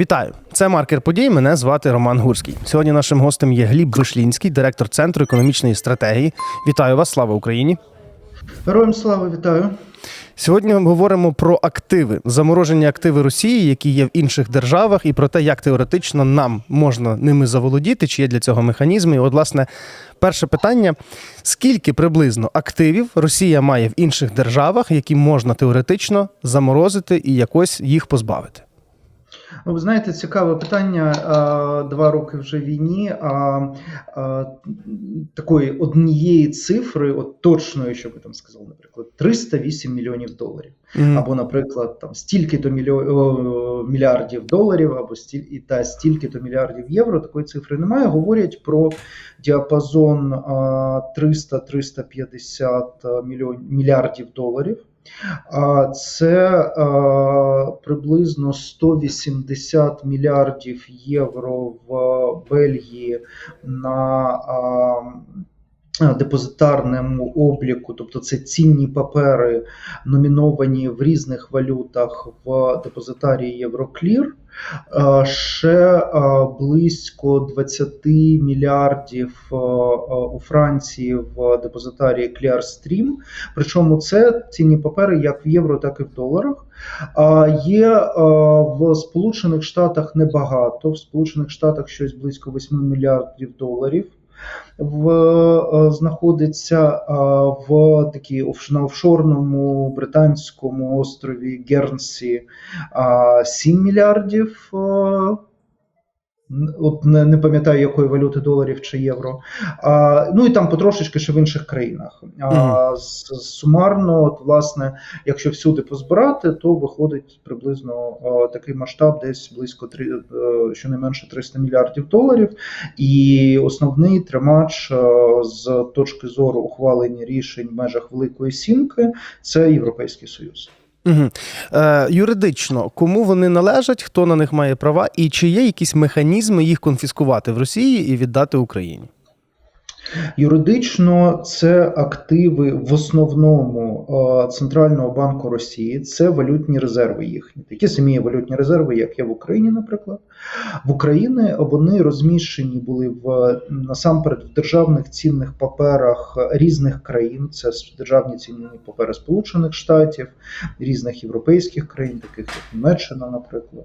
Вітаю! Це маркер подій. Мене звати Роман Гурський. Сьогодні нашим гостем є Гліб Вишлінський, директор Центру економічної стратегії. Вітаю вас! Слава Україні! Героям слава вітаю. Сьогодні ми говоримо про активи, заморожені активи Росії, які є в інших державах, і про те, як теоретично нам можна ними заволодіти, чи є для цього механізми. І от, власне, перше питання: скільки приблизно активів Росія має в інших державах, які можна теоретично заморозити і якось їх позбавити? Ну, ви знаєте, цікаве питання. Два роки вже війні. А, такої однієї цифри, от точної, що би там сказав, наприклад, 308 мільйонів доларів. Мгм. Або, наприклад, там стільки-то мільярдів доларів, або стіль... та стільки-то мільярдів євро. Такої цифри немає. Говорять про діапазон а, 300-350 мільйон... мільярдів доларів. Це а, приблизно 180 мільярдів євро в Бельгії на а, депозитарному обліку, тобто це цінні папери, номіновані в різних валютах в депозитарії Євроклір. Е, Ще е, близько 20 мільярдів е, е, у Франції в депозитарії Clearstream. Причому це цінні папери як в євро, так і в доларах. А Є е, в Сполучених Штатах небагато. В Сполучених Штатах щось близько 8 мільярдів доларів. В, е, знаходиться е, в такій на офшорному британському острові Гернсі а, 7 мільярдів. От не, не пам'ятаю, якої валюти доларів чи євро. А, ну і там потрошечки ще в інших країнах. А, с- сумарно, от, власне, якщо всюди позбирати, то виходить приблизно а, такий масштаб, десь близько три, е, щонайменше 300 мільярдів доларів. І основний тримач е, з точки зору ухвалення рішень в межах Великої Сімки це Європейський Союз. Угу. Е, юридично, кому вони належать, хто на них має права, і чи є якісь механізми їх конфіскувати в Росії і віддати Україні? Юридично це активи в основному е, Центрального банку Росії, це валютні резерви їхні. Такі самі валютні резерви, як є в Україні, наприклад. В Україні вони розміщені були в насамперед в державних цінних паперах різних країн. Це державні цінні папери Сполучених Штатів, різних європейських країн, таких як Німеччина, наприклад.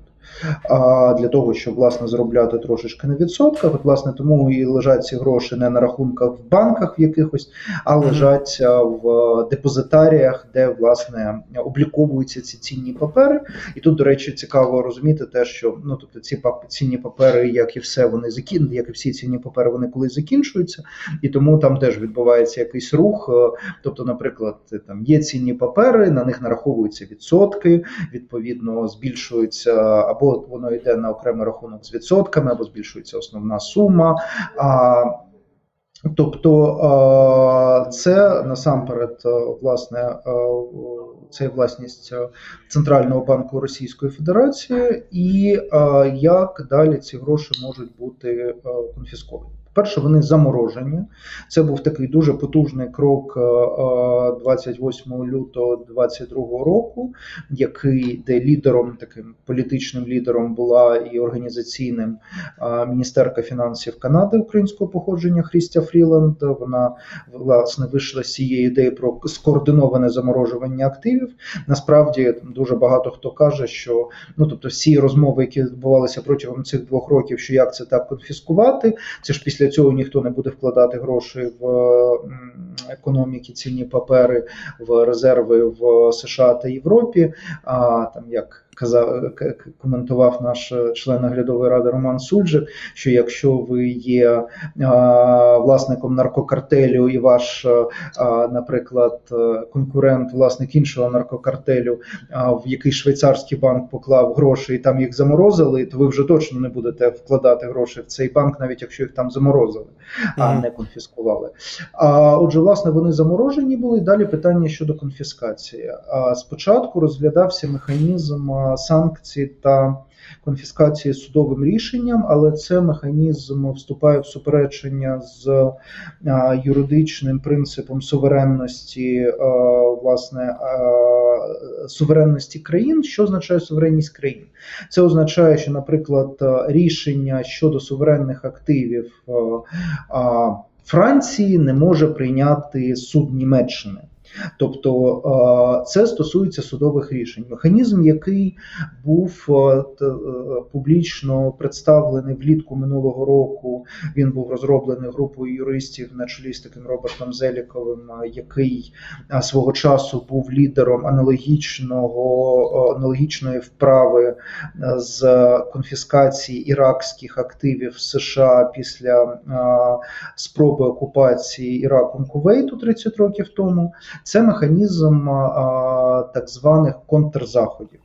А для того, щоб власне заробляти трошечки на відсотках, от власне тому і лежать ці гроші не на рахунках в банках в якихось, а лежать в депозитаріях, де власне обліковуються ці цінні папери. І тут, до речі, цікаво розуміти те, що ну тобто ці цінні папери, як і все, вони закін, як і всі цінні папери, вони колись закінчуються, і тому там теж відбувається якийсь рух. е, Тобто, наприклад, там є цінні папери, на них нараховуються відсотки, відповідно збільшується або воно йде на окремий рахунок з відсотками, або збільшується основна сума. А, Тобто це насамперед власне це власність Центрального банку Російської Федерації, і як далі ці гроші можуть бути конфісковані. Перше, вони заморожені. Це був такий дуже потужний крок е, е, 28 лютого 2022 року, який де лідером, таким політичним лідером була і організаційним міністерка фінансів Канади українського походження Хрістя Фріланд. Вона власне вийшла з цієї ідеї про скоординоване заморожування активів. Насправді дуже багато хто каже, що ну тобто всі розмови, які відбувалися протягом цих двох років, що як це так конфіскувати, це ж після цього ніхто не буде вкладати гроші в економіки, цінні папери, в резерви в США та Європі. А там як казав коментував наш е, член наглядової ради Роман Суджик, що якщо ви є а, власником наркокартелю і ваш, е, а, наприклад, е, конкурент, власник іншого наркокартелю, а, в який швейцарський банк поклав гроші і там їх заморозили, то ви вже точно не будете вкладати гроші в цей банк, навіть якщо їх там заморозили, а не конфіскували. А отже, власне, вони заморожені були. Далі питання щодо конфіскації. А спочатку розглядався механізм а, санкцій та конфіскації судовим рішенням, але це механізм вступає в суперечення з юридичним принципом суверенності власне суверенності країн. Що означає суверенність країн? Це означає, що, наприклад, е, рішення щодо суверенних активів е, Франції не може прийняти суд Німеччини. Тобто е, це стосується судових рішень. Механізм, який був е, е, публічно представлений влітку минулого року, він був розроблений групою юристів на чолі з таким Робертом Зеліковим, який свого часу був лідером аналогічного аналогічної вправи з конфіскації іракських активів США після спроби окупації Іраком Кувейту 30 років тому. Це механізм так званих контрзаходів.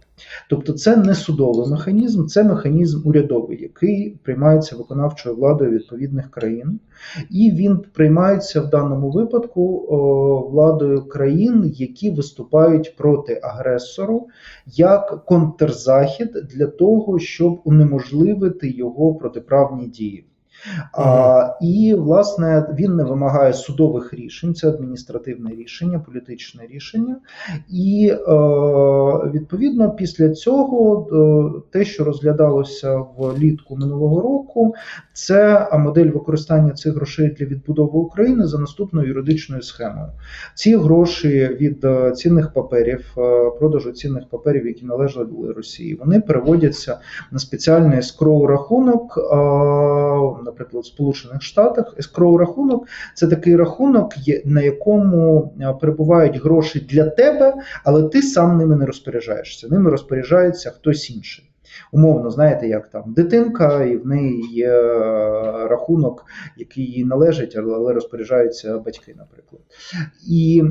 Тобто це не судовий механізм, це механізм урядовий, який приймається виконавчою владою відповідних країн, і він приймається в даному випадку владою країн, які виступають проти агресору як контрзахід для того, щоб унеможливити його протиправні дії. А, і власне він не вимагає судових рішень, це адміністративне рішення, політичне рішення. І е, відповідно після цього е, те, що розглядалося влітку минулого року, це модель використання цих грошей для відбудови України за наступною юридичною схемою. Ці гроші від е, цінних паперів, продажу цінних паперів, які належали Росії, вони переводяться на спеціальний escrow рахунок, е, наприклад, в Сполучених Штатах. Escrow рахунок це такий рахунок, на якому перебувають гроші для тебе, але ти сам ними не розпоряджаєшся. Ними розпоряджається хтось інший. Умовно, знаєте, як там дитинка, і в неї є е, рахунок, який їй належить, але розпоряджаються батьки, наприклад. І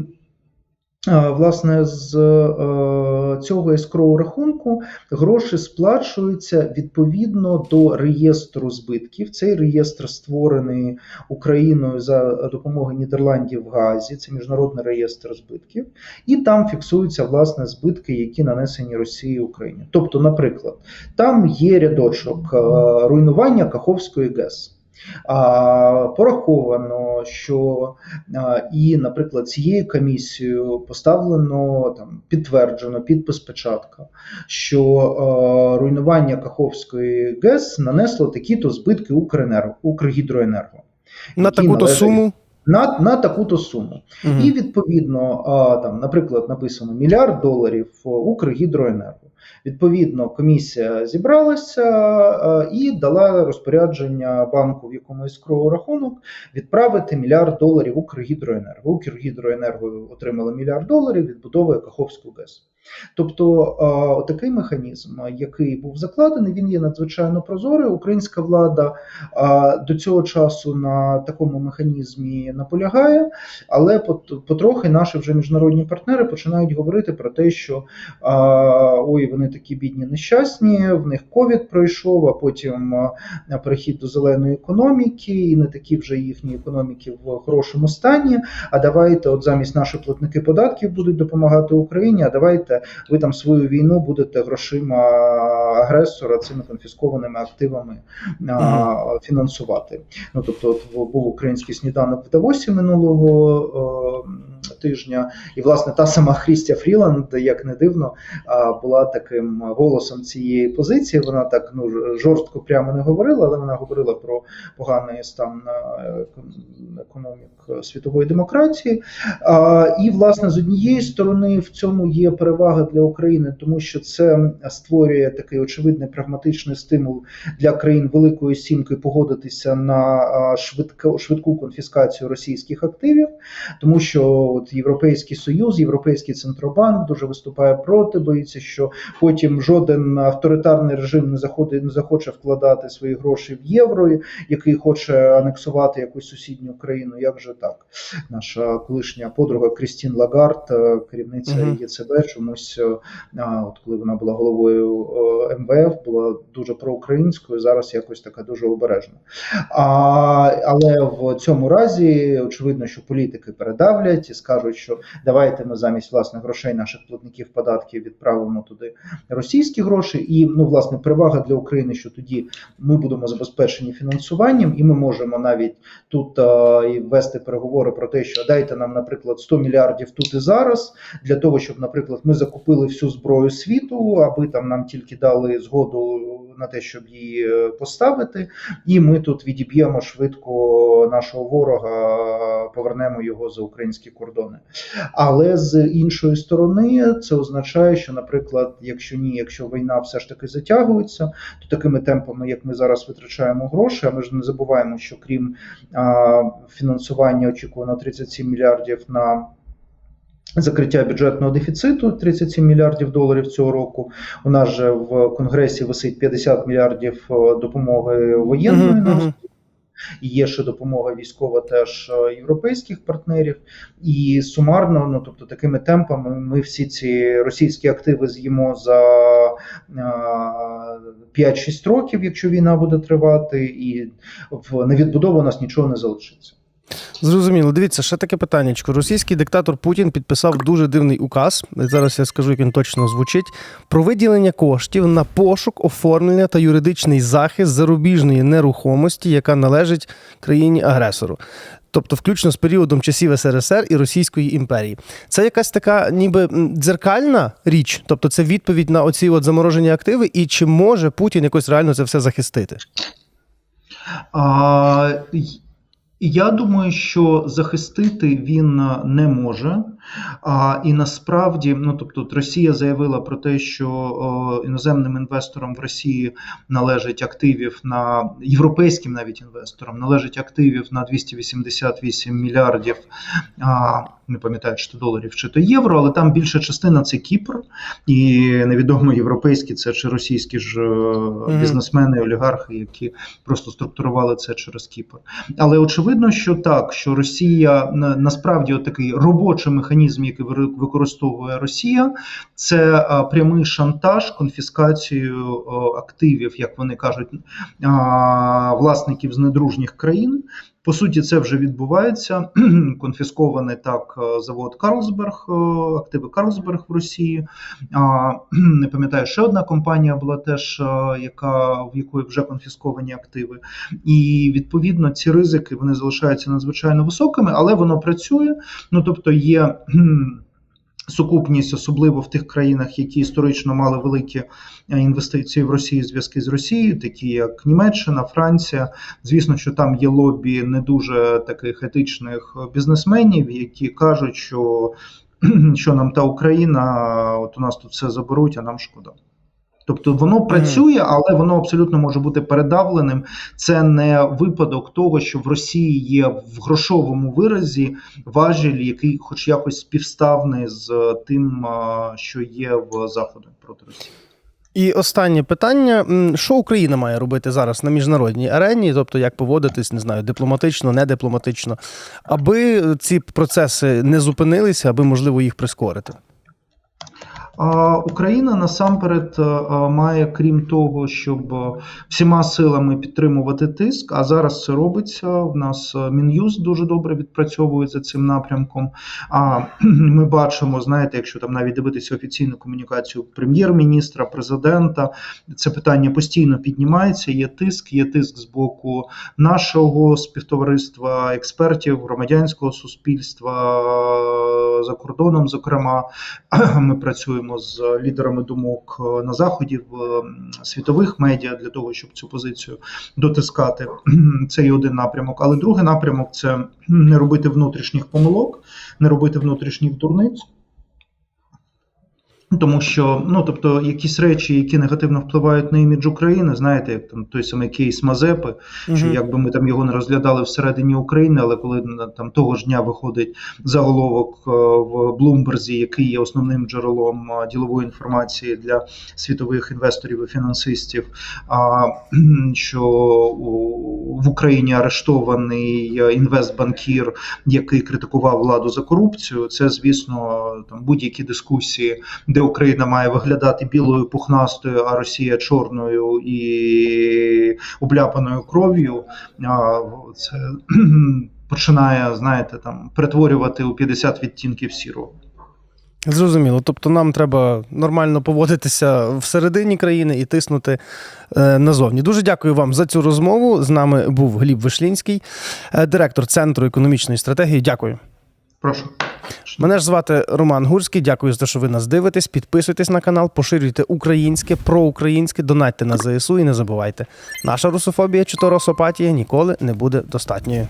власне з е, цього escrow рахунку гроші сплачуються відповідно до реєстру збитків. Цей реєстр створений Україною за допомогою Нідерландів в Газі. Це міжнародний реєстр збитків, і там фіксуються власне збитки, які нанесені Росії Україні. Тобто, наприклад, там є рядочок е, руйнування Каховської ГЕС. Пораховано, що і, наприклад, цією комісією поставлено там підтверджено підпис печатка, що руйнування Каховської ГЕС нанесло такі-то збитки Укренерго, Укргідроенерго На таку то суму. на, на таку-то суму. Мгм. І відповідно, а, там, наприклад, написано мільярд доларів Укргідроенерго. Відповідно, комісія зібралася і дала розпорядження банку, в якому іскровий рахунок, відправити мільярд доларів Укргідроенерго. Укргідроенерго отримала мільярд доларів, відбудовує Каховську ГЕС. Тобто а, такий механізм, який був закладений, він є надзвичайно прозорий. Українська влада до цього часу на такому механізмі наполягає, але потрохи наші вже міжнародні партнери починають говорити про те, що ой, вони такі бідні нещасні, в них ковід пройшов, а потім перехід до зеленої економіки, і не такі вже їхні економіки в хорошому стані. А давайте, от замість наші платники податків будуть допомагати Україні. А давайте ви там свою війну будете грошима агресора цими конфіскованими активами а, фінансувати. Ну тобто, от був український сніданок в Давосі минулого е, тижня, і власне та сама Хрістя Фріланд, як не дивно, була таким голосом цієї позиції. Вона так ну жорстко прямо не говорила, але вона говорила про поганий стан е, економік світової демократії. І, власне, з однієї сторони, в цьому є перевага для України, тому що це створює такий очевидний прагматичний стимул для країн Великої Сімки погодитися на швидку конфіскацію російських активів, тому що от Європейський Союз, Європейський центробанк дуже виступає проти, боїться, що потім жоден авторитарний режим не заходить, не захоче вкладати свої гроші в євро, який хоче анексувати якусь сусідню країну. Як же так? Наша колишня подруга Крістін Лагард, е, керівниця Мгм. ЄЦБ, чомусь, е, а, от коли вона була головою е, МВФ, була дуже проукраїнською, зараз якось така дуже обережна. А, але в цьому разі очевидно, що політики передавлять і скажуть, що давайте ми замість власних грошей наших платників податків відправимо туди російські гроші. І ну, власне, перевага для України, що тоді ми будемо забезпечені фінансуванням, і ми можемо навіть тут а, і вести переговори про те, що дайте нам, наприклад, 100 мільярдів тут і зараз для того, щоб, наприклад, ми закупили всю зброю світу, аби там нам тільки дали згоду на те, щоб її е, поставити, і ми тут відіб'ємо швидко нашого ворога, повернемо його за українські кордони. Але з іншої сторони, це означає, що, наприклад, якщо ні, якщо війна все ж таки затягується, то такими темпами, як ми зараз витрачаємо гроші, а ми ж не забуваємо, що крім а, фінансування очікувано 37 мільярдів на. Закриття бюджетного дефіциту 37 мільярдів доларів цього року. У нас же в конгресі висить 50 мільярдів е, допомоги воєнної нам мгм. Є ще допомога військова теж е, європейських партнерів. І сумарно, ну тобто, такими темпами ми всі ці російські активи з'їмо за е, 5-6 років, якщо війна буде тривати, і в на відбудову у нас нічого не залишиться. Зрозуміло. Дивіться, ще таке питаннячко. Російський диктатор Путін підписав дуже дивний указ. Зараз я скажу, як він точно звучить. Про виділення коштів на пошук, оформлення та юридичний захист зарубіжної нерухомості, яка належить країні-агресору. Тобто, включно з періодом часів СРСР і Російської імперії. Це якась така, ніби дзеркальна річ, тобто це відповідь на оці от заморожені активи, і чи може Путін якось реально це все захистити? А, й- я думаю, що захистити він е, не може. А, і насправді, ну тобто, Росія заявила про те, що о, іноземним інвесторам в Росії належить активів на європейським навіть інвесторам належить активів на 288 мільярдів. А, не пам'ятаю, чи то доларів, чи то євро, але там більша частина це Кіпр, і невідомо європейські це чи російські ж е, бізнесмени, олігархи, які просто структурували це через Кіпр. Але очевидно, що так, що Росія насправді от такий робочий механізм, який використовує Росія, це прямий шантаж, конфіскацію активів, як вони кажуть, власників з недружніх країн. По суті, це вже відбувається. Конфіскований так е, завод Карлсберг, е, активи Карлсберг в Росії. Не пам'ятаю, ще одна компанія була теж, е, яка в якої вже конфісковані активи. І відповідно ці ризики вони залишаються надзвичайно високими, але воно працює. Ну тобто є. Сукупність, особливо в тих країнах, які історично мали великі е, інвестиції в Росію, зв'язки з Росією, такі як Німеччина, Франція. Звісно, що там є лобі не дуже таких етичних бізнесменів, які кажуть, що, що нам та Україна, от у нас тут все заберуть, а нам шкода. Тобто воно працює, але воно абсолютно може бути передавленим. Це не випадок того, що в Росії є в грошовому виразі важіль, який, хоч якось співставний з тим, що є в Заходу проти Росії. І останнє питання: що Україна має робити зараз на міжнародній арені, тобто як поводитись, не знаю, дипломатично, не дипломатично, аби ці процеси не зупинилися, аби можливо їх прискорити. Україна насамперед е, має, крім того, щоб е, всіма силами підтримувати тиск, а зараз це робиться. В нас е, Мін'юз дуже добре відпрацьовує за цим напрямком. А ми бачимо, знаєте, якщо там навіть дивитися офіційну комунікацію прем'єр-міністра, президента, це питання постійно піднімається. Є тиск, є тиск з боку нашого співтовариства, експертів, громадянського суспільства за кордоном. Зокрема, ми працюємо з лідерами думок е, на заході в світових медіа для того, щоб цю позицію дотискати. Це є один напрямок. Але другий напрямок це не робити внутрішніх помилок, не робити внутрішніх дурниць. Тому що, ну тобто, якісь речі, які негативно впливають на імідж України, знаєте, як там той самий кейс Мазепи, що якби ми там його не розглядали всередині України, але коли там того ж дня виходить заголовок е, в Блумберзі, який є основним джерелом е, ділової інформації для світових інвесторів і фінансистів, а що в Україні арештований е, інвестбанкір, який критикував владу за корупцію, це звісно там будь-які дискусії, де Україна має виглядати білою пухнастою, а Росія чорною і обляпаною кров'ю. Це починає, знаєте, там перетворювати у 50 відтінків сірого. Зрозуміло. Тобто нам треба нормально поводитися всередині країни і тиснути е, назовні. Дуже дякую вам за цю розмову. З нами був Гліб Вишлінський, е, директор Центру економічної стратегії. Дякую. Прошу. Мене ж звати Роман Гурський. Дякую за те, що ви нас дивитесь. Підписуйтесь на канал, поширюйте українське, проукраїнське, донатьте на ЗСУ і не забувайте. Наша русофобія чи то росопатія ніколи не буде достатньою.